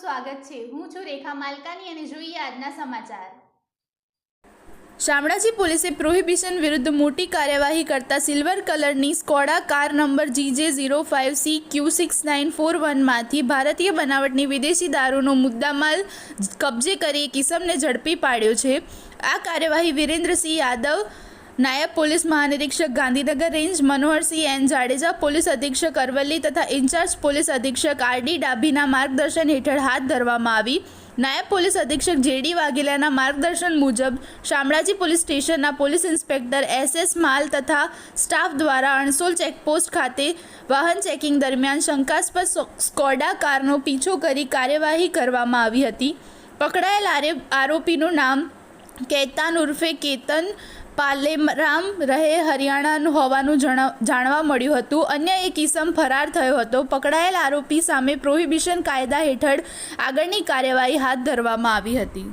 સ્વાગત છે. હું છું રેખા માલકાની અને જોઈએ આજના સમાચાર. શામળાજી પોલીસે પ્રોહિબિશન વિરુદ્ધ મોટી કાર્યવાહી કરતા સિલ્વર કલરની Skoda car number GJ zero five C Q six nine four વનમાંથી ભારતીય બનાવટની વિદેશી દારૂનો મુદ્દામાલ કબજે કરી કિસમને ઝડપી પાડ્યો છે. આ કાર્યવાહી વિરેન્દ્રસિંહ યાદવ નાયબ police મહાનિરીક્ષક Gandhinagar range Manoharsinh N Jadeja, police અધિક્ષક અરવલ્લી તથા ઇન્ચાર્જ પોલીસ અધિક્ષક આર ડી ડાભીના માર્ગદર્શન હેઠળ હાથ ધરવામાં આવી. નાયબ પોલીસ અધિક્ષક જેડી વાઘેલાના માર્ગદર્શન મુજબ શામળાજી પોલીસ સ્ટેશનના પોલીસ ઇન્સ્પેક્ટર એસ એસ માલ તથા સ્ટાફ દ્વારા અણસોલ ચેકપોસ્ટ ખાતે વાહન ચેકિંગ દરમિયાન શંકાસ્પદ સ્કોડા કારનો પીછો કરી કાર્યવાહી કરવામાં આવી હતી. પકડાયેલ આરે- આરોપીનું નામ કેતાન ઉર્ફે કેતન પાલેરામ રહે હરિયાણાનું હોવાનું જાણવા મળ્યું હતું. અન્ય એક ઇસમ ફરાર થયો હતો. પકડાયેલ આરોપી સામે પ્રોહિબિશન કાયદા હેઠળ આગળની કાર્યવાહી હાથ ધરવામાં આવી હતી.